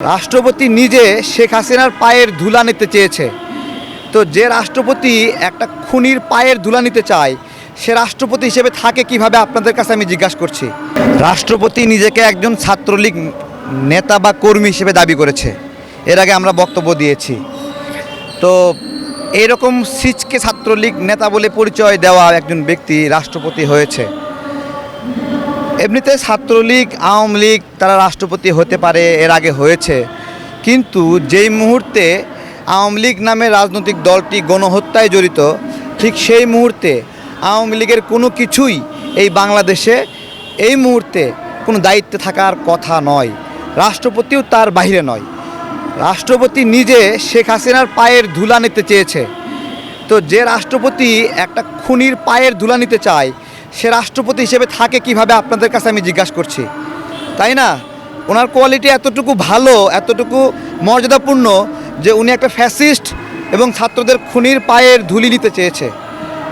রাষ্ট্রপতি নিজে শেখ হাসিনার পায়ের ধুলা নিতে চেয়েছে। তো যে রাষ্ট্রপতি একটা খুনির পায়ের ধুলা নিতে চায়, সে রাষ্ট্রপতি হিসেবে থাকে কীভাবে আপনাদের কাছে আমি জিজ্ঞাসা করছি। রাষ্ট্রপতি নিজেকে একজন ছাত্রলীগ নেতা বা কর্মী হিসেবে দাবি করেছে। এর আগে আমরা বক্তব্য দিয়েছি। তো এরকম সিচকে ছাত্রলীগ নেতা বলে পরিচয় দেওয়া একজন ব্যক্তি রাষ্ট্রপতি হয়েছে। এমনিতে ছাত্রলীগ আওয়ামী লীগ তারা রাষ্ট্রপতি হতে পারে, এর আগে হয়েছে। কিন্তু যেই মুহূর্তে আওয়ামী লীগ নামে রাজনৈতিক দলটি গণহত্যায় জড়িত, ঠিক সেই মুহূর্তে আওয়ামী লীগের কোনো কিছুই এই বাংলাদেশে এই মুহূর্তে কোনো দায়িত্বে থাকার কথা নয়। রাষ্ট্রপতিও তার বাইরে নয়। রাষ্ট্রপতি নিজে শেখ হাসিনার পায়ের ধুলা নিতে চেয়েছে। তো যে রাষ্ট্রপতি একটা খুনির পায়ের ধুলা নিতে চায় সে রাষ্ট্রপতি হিসেবে থাকে কীভাবে আপনাদের কাছে আমি জিজ্ঞাসা করছি। তাই না? ওনার কোয়ালিটি এতটুকু ভালো, এতটুকু মর্যাদাপূর্ণ যে উনি একটা ফ্যাসিস্ট এবং ছাত্রদের খুনির পায়ের ধুলি নিতে চেয়েছে।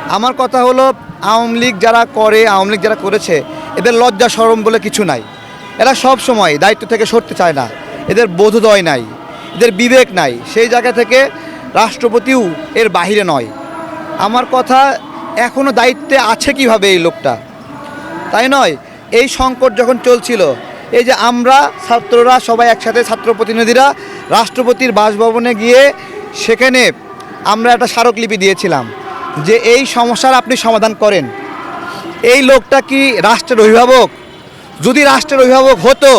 আমার কথা হলো, আওয়ামী লীগ যারা করে, আওয়ামী লীগ যারা করেছে, এদের লজ্জা সরম বলে কিছু নাই। এরা সব সময় দায়িত্ব থেকে সরতে চায় না। এদের বোধোদয় নাই। এদের বিবেক নাই। সেই জায়গা থেকে রাষ্ট্রপতিও এর বাহিরে নয়। আমার কথা এখনও দায়িত্বে আছে কীভাবে এই লোকটা? তাই নয়, এই সংকট যখন চলছিল, এই যে আমরা, ছাত্ররা সবাই একসাথে, ছাত্র প্রতিনিধিরা, রাষ্ট্রপতির বাসভবনে গিয়ে সেখানে আমরা একটা স্মারকলিপি দিয়েছিলাম যে এই সমস্যার আপনি সমাধান করেন। এই লোকটা কি রাষ্ট্রের অভিভাবক? যদি রাষ্ট্রের অভিভাবক হতো,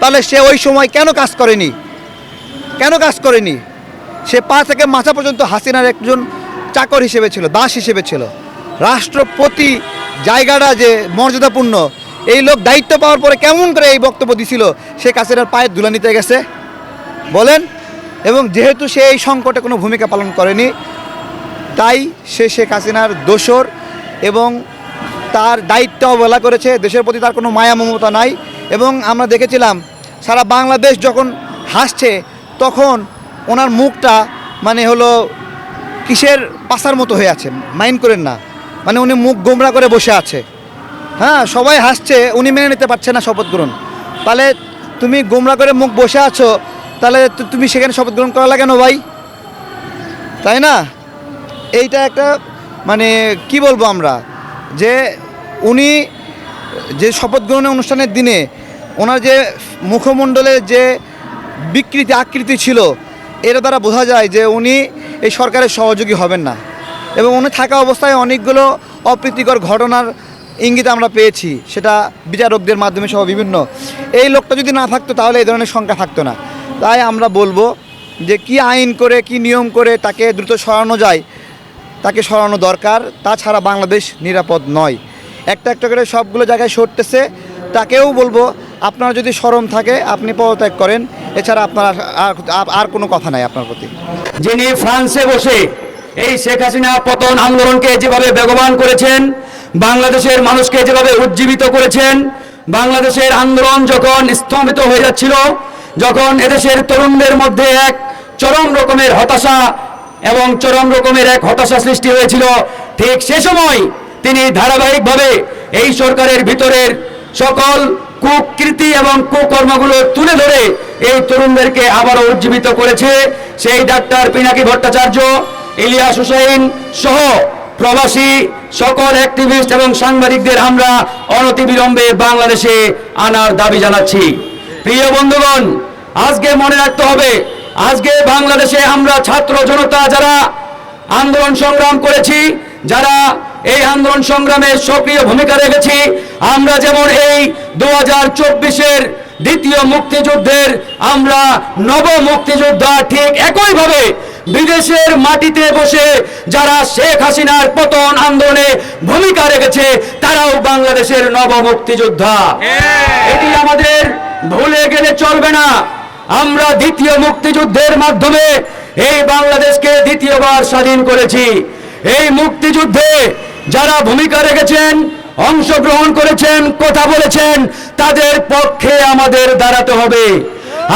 তাহলে সে ওই সময় কেন কাজ করেনি? কেন কাজ করেনি? সে পা থেকে মাথা পর্যন্ত হাসিনার একজন চাকর হিসেবে ছিল, দাস হিসেবে ছিল। রাষ্ট্রপতি জায়গাটা যে মর্যাদাপূর্ণ, এই লোক দায়িত্ব পাওয়ার পরে কেমন করে এই বক্তব্য দিছিল, শেখ হাসিনার পায়ের ধুলা নিতে গেছে। বলেন, এবং যেহেতু সে এই সংকটে কোনো ভূমিকা পালন করেনি, তাই সে শেখ হাসিনার দোসর এবং তার দায়িত্ব অবহেলা করেছে, দেশের প্রতি তার কোনো মায়া মমতা নাই। এবং আমরা দেখেছিলাম, সারা বাংলাদেশ যখন হাসছে, তখন ওনার মুখটা মানে হলো কিসের পাশার মতো হয়ে আছে, মাইন্ড করেন না। মানে উনি মুখ গোমরা করে বসে আছে। হ্যাঁ সবাই হাসছে, উনি মেনে নিতে পারছে না শপথ গ্রহণ। তাহলে তুমি গোমরা করে মুখ বসে আছো, তাহলে তুমি সেখানে শপথ গ্রহণ করা কেন ভাই? তাই না? এইটা একটা মানে কি বলব আমরা? যে উনি যে শপথ গ্রহণের অনুষ্ঠানের দিনে ওনার যে মুখমণ্ডলের যে বিকৃতি, আকৃতি ছিল এর দ্বারা বোঝা যায় যে উনি এই সরকারের সহযোগী হবেন না। এবং উনি থাকা অবস্থায় অনেকগুলো অপ্রীতিকর ঘটনার ইঙ্গিত আমরা পেয়েছি। সেটা বিচারকদের মাধ্যমে সহ বিভিন্ন। এই লোকটা যদি না থাকতো তাহলে এই ধরনের সংখ্যা থাকতো না। তাই আমরা বলব যে কি আইন করে, কি নিয়ম করে তাকে দ্রুত সরানো যায়, তাকে সরানো দরকার। তাছাড়া বাংলাদেশ নিরাপদ নয়। একটা একটা করে সবগুলো জায়গায় সরতেছে। তাকেও বলব, আপনার যদি শরম থাকে, আপনি পদত্যাগ করেন। এছাড়া আপনার আর কোনো কথা নাই আপনার প্রতি। যিনি ফ্রান্সে বসে এই শেখ হাসিনা পতন আন্দোলনকে যেভাবে বেগবান করেছেন, বাংলাদেশের মানুষকে যেভাবে উজ্জীবিত করেছেন, বাংলাদেশের আন্দোলন যখন স্তম্ভিত হয়ে যাচ্ছিল, যখন এদেশের তরুণদের মধ্যে এক চরম রকমের হতাশা এবং চরম রকমের এক হতাশা সৃষ্টি হয়েছিল, ঠিক সে সময় তিনি ধারাবাহিকভাবে এই সরকারের ভিতরের সকল কুকৃতি এবং কুকর্মগুলো তুলে ধরে এই তরুণদেরকে আবারও উজ্জীবিত করেছে। সেই ডাক্তার পিনাকি ভট্টাচার্য ইলিয়াস হুসাইন সহ প্রবাসী সকল অ্যাক্টিভিস্ট এবং সাংবাদিকদের আমরা অনতিবিলম্বে বাংলাদেশে আনার দাবি জানাচ্ছি। প্রিয় বন্ধুগণ, আজকে মনে রাখতে হবে, আজকে বাংলাদেশে আমরা ছাত্র জনতা যারা আন্দোলন সংগ্রাম করেছি, যারা এই আন্দোলন সংগ্রামে সক্রিয় ভূমিকা রেখেছি, আমরা যেমন এই দু হাজার চব্বিশের দ্বিতীয় মুক্তিযুদ্ধের, আমরা নব মুক্তিযোদ্ধা ঠিক একইভাবে বিদেশের মাটিতে বসে যারা শেখ হাসিনার পতন আন্দোলনে ভূমিকা রেখেছে তারাও বাংলাদেশের নব মুক্তিযোদ্ধা এটি আমাদের ভুলে গেলে চলবে না। আমরা দ্বিতীয় মুক্তিযুদ্ধের মাধ্যমে এই বাংলাদেশকে দ্বিতীয়বার স্বাধীন করেছি। এই মুক্তিযুদ্ধে যারা ভূমিকা রেখেছেন অংশগ্রহণ করেছেন কথা বলেছেন তাদের পক্ষে আমাদের দাঁড়াতে হবে।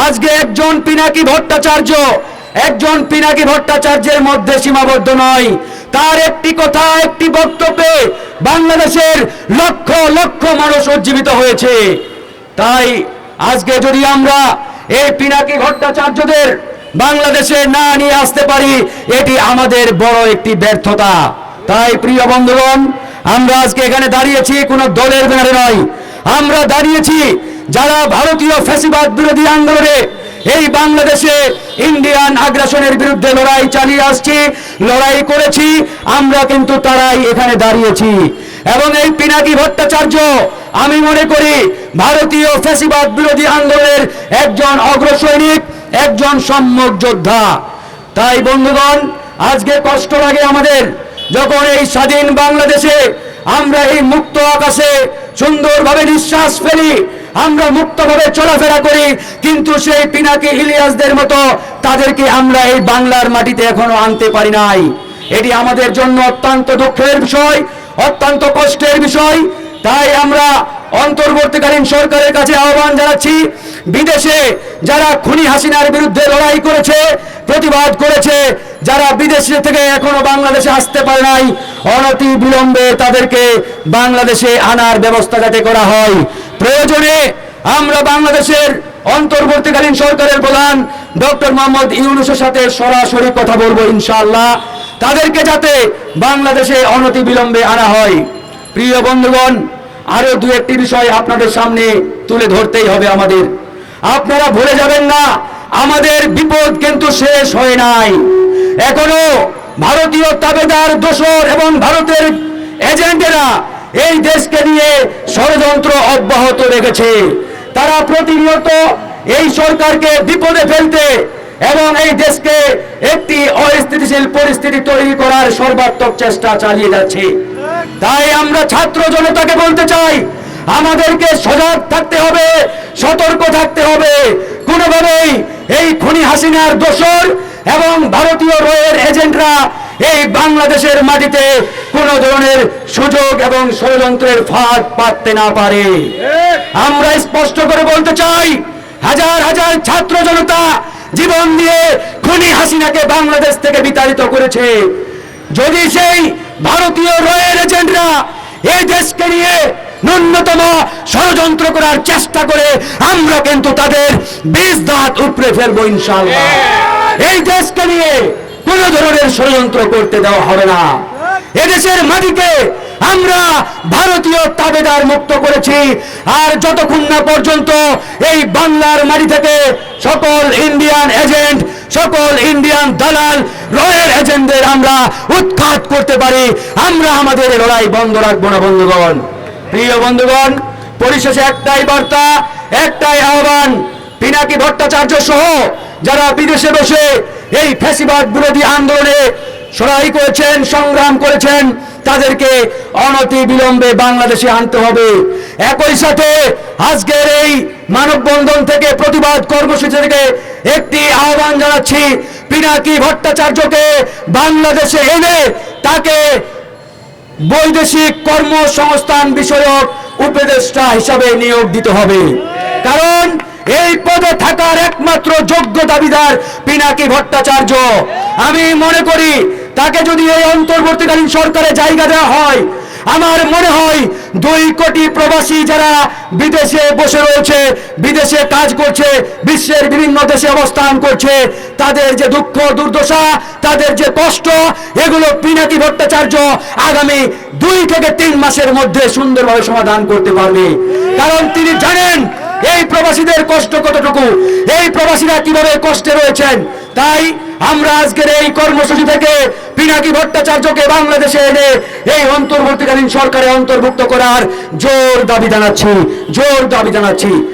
আজকে একজন পিনাকি ভট্টাচার্য একজন পিনাকি ভট্টাচার্যের মধ্যে সীমাবদ্ধ নয়। তার একটি কথা, একটি বক্তব্যে বাংলাদেশের লক্ষ লক্ষ মানুষ উজ্জীবিত হয়েছে। তাই আজকে যদি আমরা এই পিনাকি ভট্টাচার্যদের বাংলাদেশে না নিয়ে আসতে পারি, এটি আমাদের বড় একটি ব্যর্থতা। তাই প্রিয় বন্ধুগণ, আমরা আজকে এখানে দাঁড়িয়েছি, কোনো দলের ব্যানারে নয়। আমরা দাঁড়িয়েছি যারা ভারতীয় ফ্যাসিবাদ বিরোধী আন্দোলনে এই বাংলাদেশে ইন্ডিয়ান আগ্রাসনের বিরুদ্ধে লড়াই চালিয়ে আসছি, লড়াই করেছি, আমরা কিন্তু তারাই এখানে দাঁড়িয়েছি। এবং এই পিনাকি ভট্টাচার্য, আমি মনে করি ভারতীয় ফ্যাসিবাদ বিরোধী আন্দোলনের একজন অগ্রসৈনিক একজন সম্মুখ যোদ্ধা। তাই বন্ধুগণ, আজকে কষ্ট লাগে আমাদের যখন এই স্বাধীন বাংলাদেশে আমরা এই মুক্ত আকাশে সুন্দরভাবে নিঃশ্বাস ফেলি আমরা মুক্তভাবে চলাফেরা করি, কিন্তু সেই পিনাকি ইলিয়াসদের মতো তাদেরকে আমরা এই বাংলার মাটিতে এখনও আনতে পারি নাই। এটি আমাদের জন্য অত্যন্ত দুঃখের বিষয়, অত্যন্ত কষ্টের বিষয়। তাই আমরা অন্তর্বর্তীকালীন সরকারের কাছে আহ্বান জানাচ্ছি, বিদেশে যারা খুনি হাসিনার বিরুদ্ধে লড়াই করেছে, প্রতিবাদ করেছে, যারা বিদেশ থেকে এখনও বাংলাদেশে আসতে পারে নাই অনতি বিলম্বে তাদেরকে বাংলাদেশে আনার ব্যবস্থা যাতে করা হয়। প্রয়োজনে আমরা বাংলাদেশের অন্তর্বর্তীকালীন সরকারের প্রধান ডক্টর মোহাম্মদ ইউনুসের সাথে সরাসরি কথা বলব ইনশাআল্লাহ। তাদেরকে যাতে বাংলাদেশে অনতি বিলম্বে আনা হয়। প্রিয় বন্ধুগণ, আরও দু একটি বিষয় আপনাদের সামনে তুলে ধরতেই হবে আমাদের। আপনারা ভুলে যাবেন না, আমাদের বিপদ কিন্তু শেষ হয় নাই। এখনও ভারতীয় তাবেদার দোসর এবং ভারতের এজেন্টেরা এই দেশকে নিয়ে ষড়যন্ত্র অব্যাহত রেখেছে। তারা প্রতিনিয়ত এই সরকারকে বিপদে ফেলতে এবং এই দেশকে একটি অস্থিতিশীল পরিস্থিতি তৈরি করার সর্বাত্মক চেষ্টা চালিয়ে যাচ্ছে। তাই আমরা ছাত্র জনতাকে বলতে চাই, আমাদেরকে সজাগ থাকতে হবে, সতর্ক থাকতে হবে। কোনোভাবেই এই খনি হাসিনার দোসর এবং ভারতীয় রয়ের এজেন্টরা এই বাংলাদেশের মাটিতে কোন ধরনের সুযোগ এবং ষড়যন্ত্রের ফাঁদ পাততে না পারে। আমরা স্পষ্ট করে বলতে চাই, হাজার হাজার ছাত্র জনতা জীবন দিয়ে খনি হাসিনাকে বাংলাদেশ থেকে বিতাড়িত করেছে। যদি সেই ভারতীয় রয়েল এজেন্টরা এই দেশকে নিয়ে ন্যূনতম ষড়যন্ত্র করার চেষ্টা করে, আমরা কিন্তু তাদের বীজ দাঁত উপড়ে ফেলব ইনশাল্লাহ এই দেশকে নিয়ে কোন ধরনের ষড়যন্ত্র করতে দেওয়া হবে না। এদেশের মাটিকে আমরা ভারতীয় তাবেদার মুক্ত করেছি। আর যতক্ষণ না পর্যন্ত এই বাংলার মাটি থেকে সকল ইন্ডিয়ান এজেন্ট, সকল ইন্ডিয়ান দালাল রয়্যাল এজেন্টদের আমরা উৎখাত করতে পারি, আমরা আমাদের লড়াই বন্ধ রাখব না, বন্ধুগণ। প্রিয় বন্ধুগণ, পরিশেষে একটাই বার্তা, একটাই আহ্বান, পিনাকি ভট্টাচার্য সহ যারা বিদেশে বসে এই ফ্যাসিবাদ বিরোধী আন্দোলনে সরাই করেছেন, সংগ্রাম করেছেন, তাদেরকে অনতি বিলম্বে বাংলাদেশে আনতে হবে। একই সাথে আজকের এই মানববন্ধন থেকে প্রতিবাদ কর্মসূচি থেকে একটি আহ্বান জানাচ্ছি পিনাকি ভট্টাচার্যকে বাংলাদেশে এনে তাকে বৈদেশিক কর্মসংস্থান বিষয়ক উপদেষ্টা হিসাবে নিয়োগ দিতে হবে। কারণ এই পদে থাকার একমাত্র যোগ্য দাবিদার পিনাকি ভট্টাচার্য। আমি মনে করি, তাকে যদি এই অন্তর্বর্তীকালীন সরকারে জায়গা দেওয়া হয়, আমার মনে হয় দুই কোটি প্রবাসী যারা বিদেশে বসে রয়েছে, বিদেশে কাজ করছে, বিশ্বের বিভিন্ন দেশে অবস্থান করছে, তাদের যে দুঃখ, দুর্দশা, তাদের যে কষ্ট, এগুলো পিনাকি ভট্টাচার্য আগামী দুই থেকে তিন মাসের মধ্যে সুন্দরভাবে সমাধান করতে পারবে। কারণ তিনি জানেন এই প্রবাসীদের কষ্ট কতটুকু? এই প্রবাসীরা কীভাবে কষ্টে রয়েছেন? তাই আমরা আজকের এই কর্মসূচি থেকে পিনাকি ভট্টাচার্যকে বাংলাদেশে এনে এই অন্তর্বর্তীকালীন সরকারে অন্তর্ভুক্ত করার জোর দাবি জানাচ্ছি, জোর দাবি জানাচ্ছি।